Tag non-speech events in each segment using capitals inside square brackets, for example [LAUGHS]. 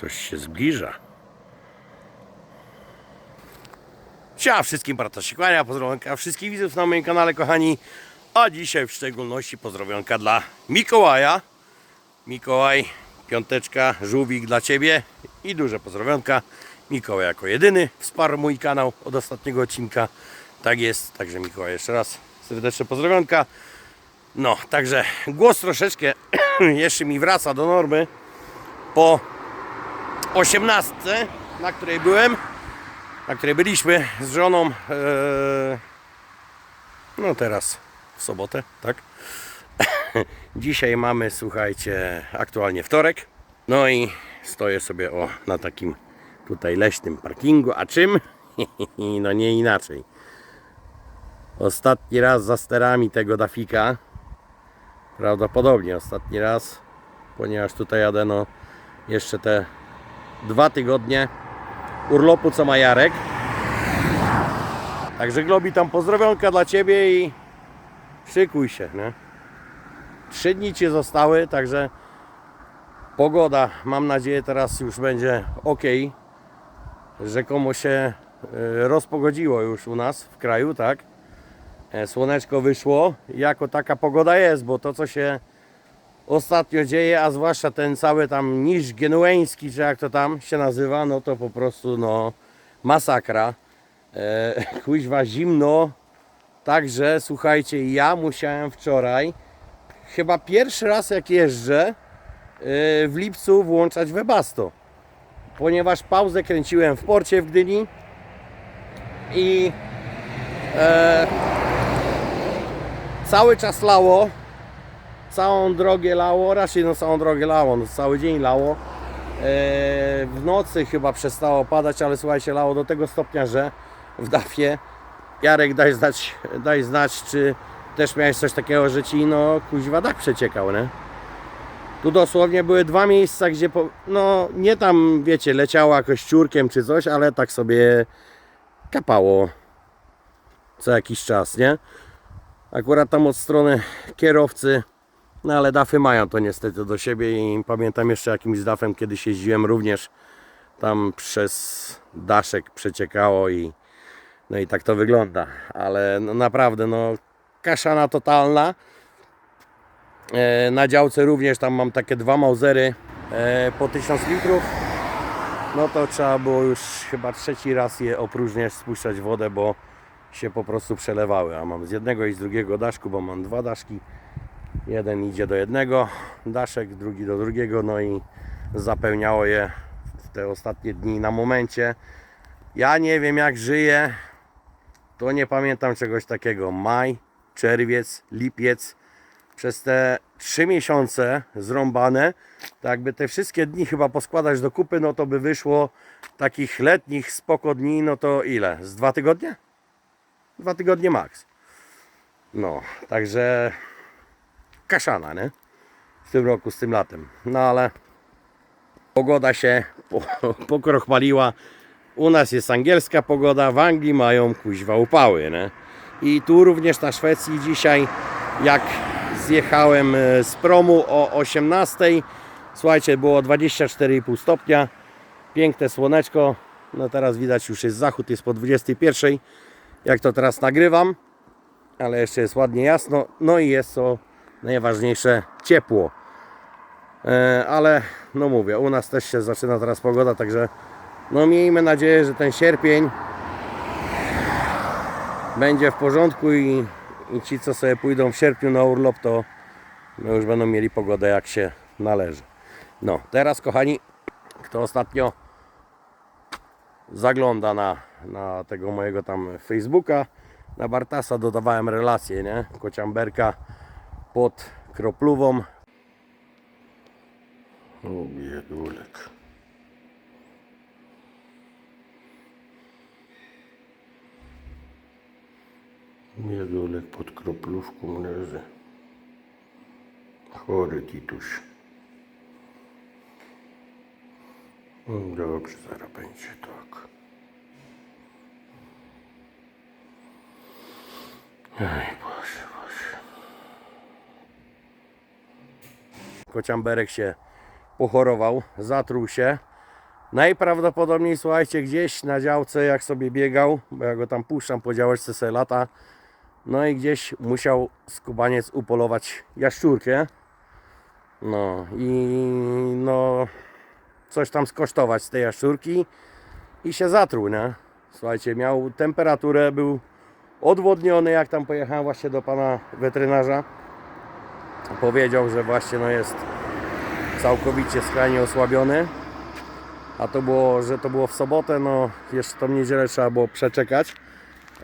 Coś się zbliża. Siema wszystkim, Bartosz się kłania, pozdrowionka wszystkich widzów na moim kanale, kochani. A dzisiaj w szczególności pozdrowionka dla Mikołaja. Mikołaj, piąteczka, żółwik dla Ciebie i duże pozdrowionka. Mikołaj jako jedyny wsparł mój kanał od ostatniego odcinka. Tak jest, także Mikołaj jeszcze raz serdeczne pozdrowionka. No, także głos troszeczkę [CLEARS THROAT] jeszcze mi wraca do normy po 18, na której byłem, na której byliśmy z żoną. e, no teraz w sobotę, tak? [LAUGHS] Dzisiaj mamy, słuchajcie, aktualnie wtorek. No i stoję sobie o, na takim tutaj leśnym parkingu. A czym? [LAUGHS] No nie inaczej. Ostatni raz za sterami tego Dafika. Prawdopodobnie ostatni raz, ponieważ tutaj jadę no jeszcze te dwa tygodnie urlopu, co ma Jarek. Także Globi tam pozdrowionka dla Ciebie i szykuj się, nie? Trzy dni Ci zostały, także pogoda, mam nadzieję teraz już będzie ok. Rzekomo się e, rozpogodziło już u nas w kraju, tak? E, Słoneczko wyszło, jako taka pogoda jest, bo to co się ostatnio dzieje, a zwłaszcza ten cały tam niż genueński, czy jak to tam się nazywa, no to po prostu no masakra. E, [LAUGHS] kuźwa zimno, także słuchajcie, ja musiałem wczoraj, chyba pierwszy raz jak jeżdżę, e, w lipcu włączać Webasto, ponieważ pauzę kręciłem w porcie w Gdyni i e, cały czas lało, całą drogę lało, raczej no całą drogę lało, no cały dzień lało. E, w nocy chyba przestało padać, ale słuchajcie, lało do tego stopnia, że w Dafie Jarek daj znać, daj znać czy też miałeś coś takiego, że ci no kuźwa dach przeciekał, nie? Tu dosłownie były dwa miejsca, gdzie po, no nie tam wiecie, leciała jakoś ciurkiem czy coś, ale tak sobie kapało co jakiś czas, nie? Akurat tam od strony kierowcy no ale dafy mają to niestety do siebie i pamiętam jeszcze jakimś dafem kiedyś jeździłem również tam przez daszek przeciekało i no i tak to wygląda, ale no naprawdę no kaszana totalna. E, na działce również tam mam takie dwa mauzery e, po 1000 litrów. No to trzeba było już chyba trzeci raz je opróżniać, spuszczać wodę, bo się po prostu przelewały. A mam z jednego i z drugiego daszku, bo mam dwa daszki. Jeden idzie do jednego daszek, drugi do drugiego, no i zapełniało je w te ostatnie dni na momencie. Ja nie wiem jak żyję, to nie pamiętam czegoś takiego. Maj, czerwiec, lipiec, przez te trzy miesiące zrąbane, to jakby te wszystkie dni chyba poskładać do kupy, no to by wyszło takich letnich spoko dni, no to ile? Z dwa tygodnie? Dwa tygodnie maks. No, także kaszana, nie? W tym roku, z tym latem. No ale pogoda się po- [LAUGHS] pokrochmaliła. U nas jest angielska pogoda, w Anglii mają kuźwa upały, nie? I tu również na Szwecji dzisiaj, jak zjechałem e, z promu o 18, słuchajcie, było 24,5 stopnia, piękne słoneczko, no teraz widać już jest zachód, jest po 21, jak to teraz nagrywam, ale jeszcze jest ładnie jasno, no i jest co najważniejsze ciepło. E, ale no mówię, u nas też się zaczyna teraz pogoda, także no miejmy nadzieję, że ten sierpień będzie w porządku i, i ci co sobie pójdą w sierpniu na urlop to no już będą mieli pogodę jak się należy. No, teraz kochani, kto ostatnio zagląda na, na tego mojego tam Facebooka, na Bartasa dodawałem relację, nie? Kociamberka pod Kroplówą. O, biedulek. Biedulek pod Kroplówką leży. Chory Tituś. No Dobrze, zaraz będzie tak. Ej, Kociamberek się pochorował, zatruł się. Najprawdopodobniej, słuchajcie, gdzieś na działce, jak sobie biegał, bo ja go tam puszczam po działeczce se lata, no i gdzieś musiał skubaniec upolować jaszczurkę. No i no coś tam skosztować z tej jaszczurki i się zatruł, nie? Słuchajcie, miał temperaturę, był odwodniony, jak tam pojechałem właśnie do pana weterynarza. Powiedział, że właśnie no jest całkowicie skrajnie osłabiony. A to było, że to było w sobotę, no jeszcze tą niedzielę trzeba było przeczekać.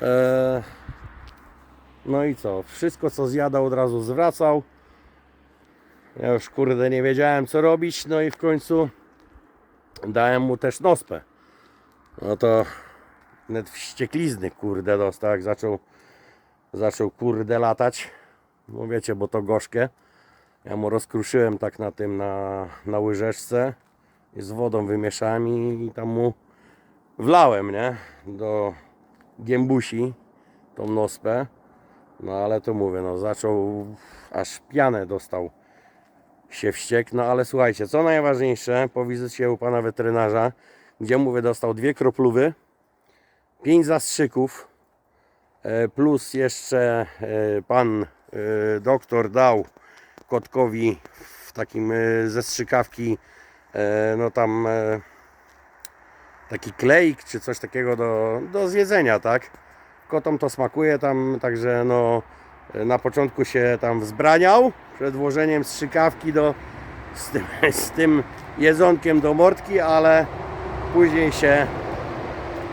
Eee, no i co? Wszystko co zjadał od razu zwracał. Ja już kurde nie wiedziałem co robić, no i w końcu dałem mu też nospę. No to nawet wścieklizny kurde dostał, jak zaczął, zaczął kurde latać. No wiecie, bo to gorzkie. Ja mu rozkruszyłem tak na tym, na, na łyżeczce i z wodą wymieszałem i, i tam mu wlałem, nie? Do giembusi tą nospę. No ale to mówię, no zaczął, aż pianę dostał się wściekł. No ale słuchajcie, co najważniejsze, po wizycie u pana weterynarza, gdzie mówię, dostał dwie kroplówy, pięć zastrzyków, e, plus jeszcze e, pan doktor dał kotkowi w takim e, ze strzykawki, e, no tam e, taki klejk czy coś takiego do, do zjedzenia, tak? Kotom to smakuje tam, także no e, na początku się tam wzbraniał przed włożeniem strzykawki do, z, tym, [LAUGHS] z tym jedzonkiem do mordki, ale później się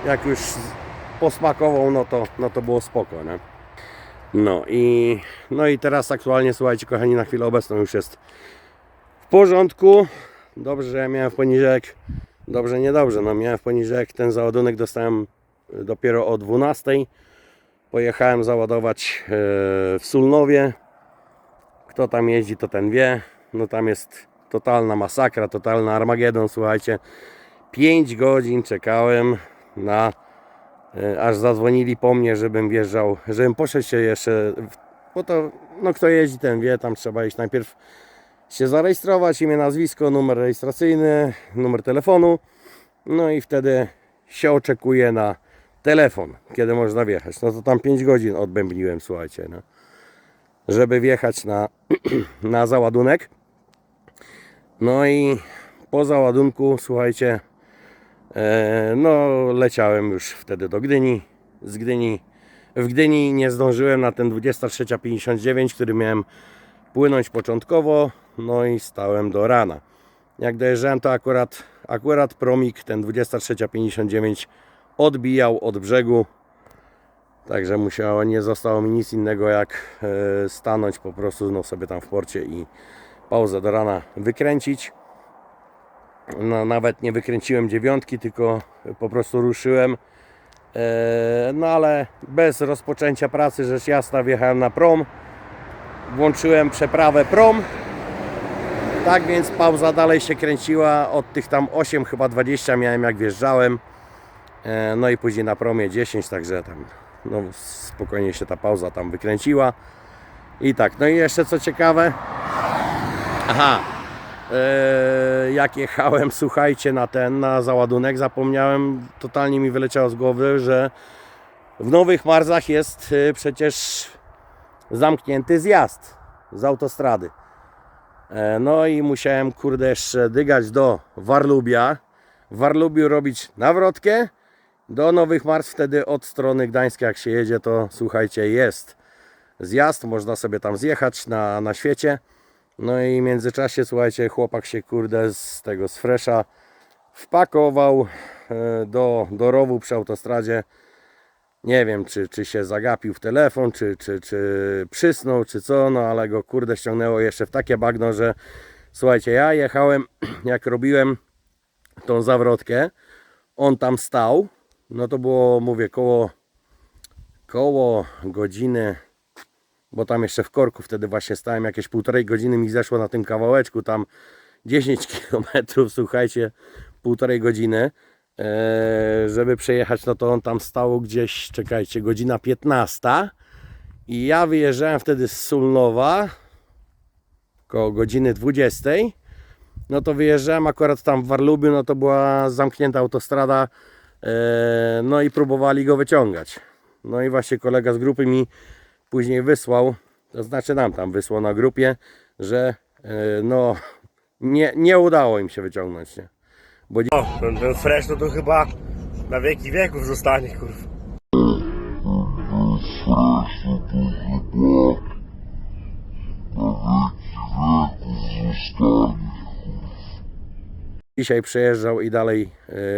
jak już posmakował, no to, no to było spoko, nie? No i, no i teraz aktualnie, słuchajcie kochani, na chwilę obecną już jest w porządku. Dobrze, że ja miałem w dobrze, niedobrze, no miałem w ten załadunek, dostałem dopiero o 12. Pojechałem załadować e, w Sulnowie. Kto tam jeździ, to ten wie. No tam jest totalna masakra, totalny Armagedon, słuchajcie. 5 godzin czekałem na e, aż zadzwonili po mnie, żebym wjeżdżał, żebym poszedł się jeszcze, bo to, no kto jeździ, ten wie, tam trzeba iść najpierw się zarejestrować, imię, nazwisko, numer rejestracyjny, numer telefonu, no i wtedy się oczekuje na telefon, kiedy można wjechać. No to tam 5 godzin odbębniłem, słuchajcie, no. żeby wjechać na, [CLEARS THROAT] na załadunek. No i po załadunku, słuchajcie, E, No, leciałem już wtedy do Gdyni. Z Gdyni, w Gdyni nie zdążyłem na ten 23.59, który miałem płynąć początkowo. No i stałem do rana. Jak dojeżdżałem, to akurat, akurat promik, ten 23.59 odbijał od brzegu. Także musiało, nie zostało mi nic innego jak e, stanąć po prostu no, sobie tam w porcie i pauzę do rana wykręcić. No, nawet nie wykręciłem dziewiątki, tylko po prostu ruszyłem. E, No ale bez rozpoczęcia pracy, rzecz jasna, wjechałem na prom. Włączyłem przeprawę prom. Tak więc pauza dalej się kręciła. Od tych tam 8, chyba 20 miałem jak wjeżdżałem. E, No i później na promie 10, także tam no, spokojnie się ta pauza tam wykręciła. I tak, no i jeszcze co ciekawe. Aha, jak jechałem, [LAUGHS] słuchajcie, na ten, na załadunek, zapomniałem, totalnie mi wyleciało z głowy, że w Nowych Marzach jest e, przecież zamknięty zjazd z autostrady. E, no i musiałem, kurde, jeszcze dygać do Warlubia. W Warlubiu robić nawrotkę. Do Nowych Marz wtedy od strony Gdańska, jak się jedzie, to słuchajcie, jest zjazd, można sobie tam zjechać na, na świecie. No i w międzyczasie, słuchajcie, chłopak się kurde z tego z Fresha wpakował e, do, do rowu przy autostradzie. Nie wiem, czy, czy się zagapił w telefon, czy, czy, czy przysnął, czy co, no ale go kurde ściągnęło jeszcze w takie bagno, że słuchajcie, ja jechałem, [CLEARS THROAT] jak robiłem tą zawrotkę, on tam stał, no to było, mówię, koło, koło godziny bo tam jeszcze w korku wtedy właśnie stałem, jakieś półtorej godziny mi zeszło na tym kawałeczku, tam 10 [LAUGHS] km, słuchajcie, półtorej godziny, e, żeby przejechać, no to on tam stał gdzieś, czekajcie, godzina 15 i ja wyjeżdżałem wtedy z Sulnowa koło godziny 20, no to wyjeżdżałem akurat tam w Warlubiu, no to była zamknięta autostrada, e, no i próbowali go wyciągać. No i właśnie kolega z grupy mi później wysłał, to znaczy nam tam wysłał na grupie, że e, no nie, nie udało im się wyciągnąć, nie? O, ten, ten fresh no to chyba na wieki wieków zostanie, kurwa. Dzisiaj przejeżdżał i dalej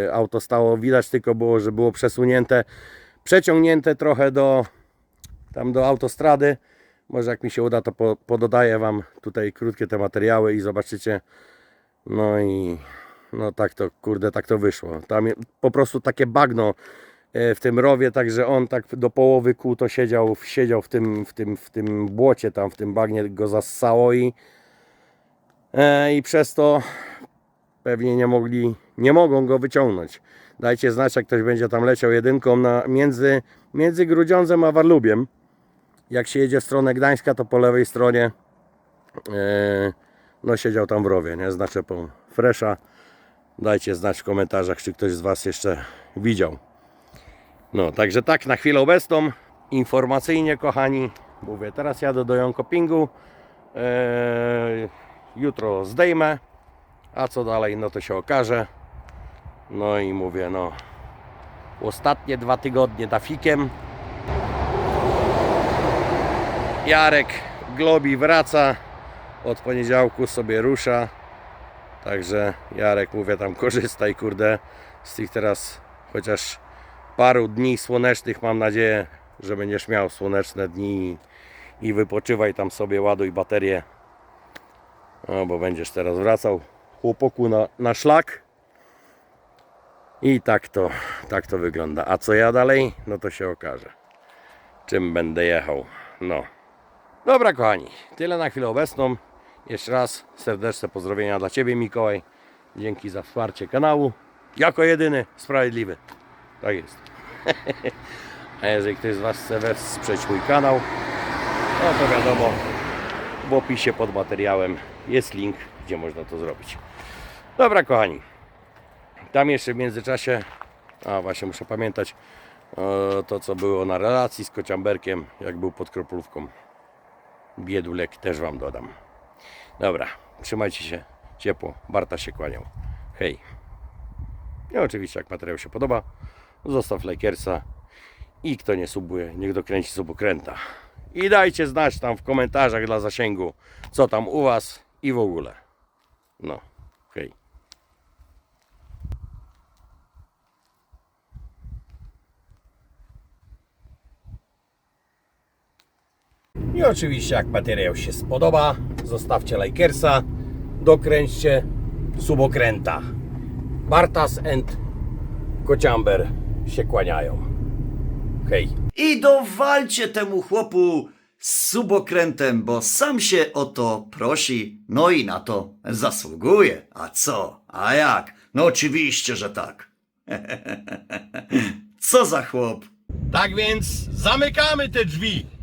e, auto stało. Widać tylko było, że było przesunięte, przeciągnięte trochę do tam do autostrady. Może jak mi się uda, to po, pododaję Wam tutaj krótkie te materiały i zobaczycie. No i no tak to, kurde, tak to wyszło. Tam po prostu takie bagno e, w tym rowie, także on tak do połowy kół to siedział, siedział w tym, w tym, w tym błocie tam, w tym bagnie go zassało i, e, i przez to pewnie nie mogli, nie mogą go wyciągnąć. Dajcie znać, jak ktoś będzie tam leciał jedynką na, między, między Grudziądzem a Warlubiem. Jak się jedzie w stronę Gdańska, to po lewej stronie e, no siedział tam w rowie, nie? Z naczepą Fresha. Dajcie znać w komentarzach, czy ktoś z Was jeszcze widział. No, także tak na chwilę obecną, informacyjnie kochani, mówię, teraz jadę do Jonkopingu, e, jutro zdejmę, a co dalej, no to się okaże. No i mówię, no, ostatnie dwa tygodnie tafikiem. Jarek Globi wraca, od poniedziałku sobie rusza. Także Jarek, mówię, tam [LAUGHS] korzystaj, kurde, z tych teraz chociaż paru dni słonecznych, mam nadzieję, że będziesz miał słoneczne dni i, wypoczywaj tam sobie, ładuj baterię, no, bo będziesz teraz wracał chłopoku na, na szlak. I tak to, tak to wygląda. A co ja dalej? No to się okaże. Czym będę jechał. No. Dobra kochani, tyle na chwilę obecną. Jeszcze raz serdeczne pozdrowienia dla Ciebie Mikołaj. Dzięki za wsparcie kanału. Jako jedyny sprawiedliwy. Tak jest. [LAUGHS] A jeżeli ktoś z Was chce wesprzeć mój kanał, no to wiadomo, w opisie pod materiałem jest link, gdzie można to zrobić. Dobra kochani, tam jeszcze w międzyczasie, a właśnie muszę pamiętać e, to co było na relacji z kociamberkiem, jak był pod kroplówką. Biedulek też Wam dodam. Dobra, trzymajcie się ciepło, Barta się kłaniał. Hej. I oczywiście jak materiał się podoba, zostaw lajkersa i kto nie subuje, niech dokręci subokręta. I dajcie znać tam w komentarzach dla zasięgu, co tam u Was i w ogóle. No, hej. I oczywiście jak materiał się spodoba, zostawcie lajkersa, dokręćcie subokręta. Bartas and Kociamber się kłaniają. Hej. I dowalcie temu chłopu z subokrętem, bo sam się o to prosi, no i na to zasługuje. A co? A jak? No oczywiście, że tak. [LAUGHS] co za chłop? Tak więc zamykamy te drzwi.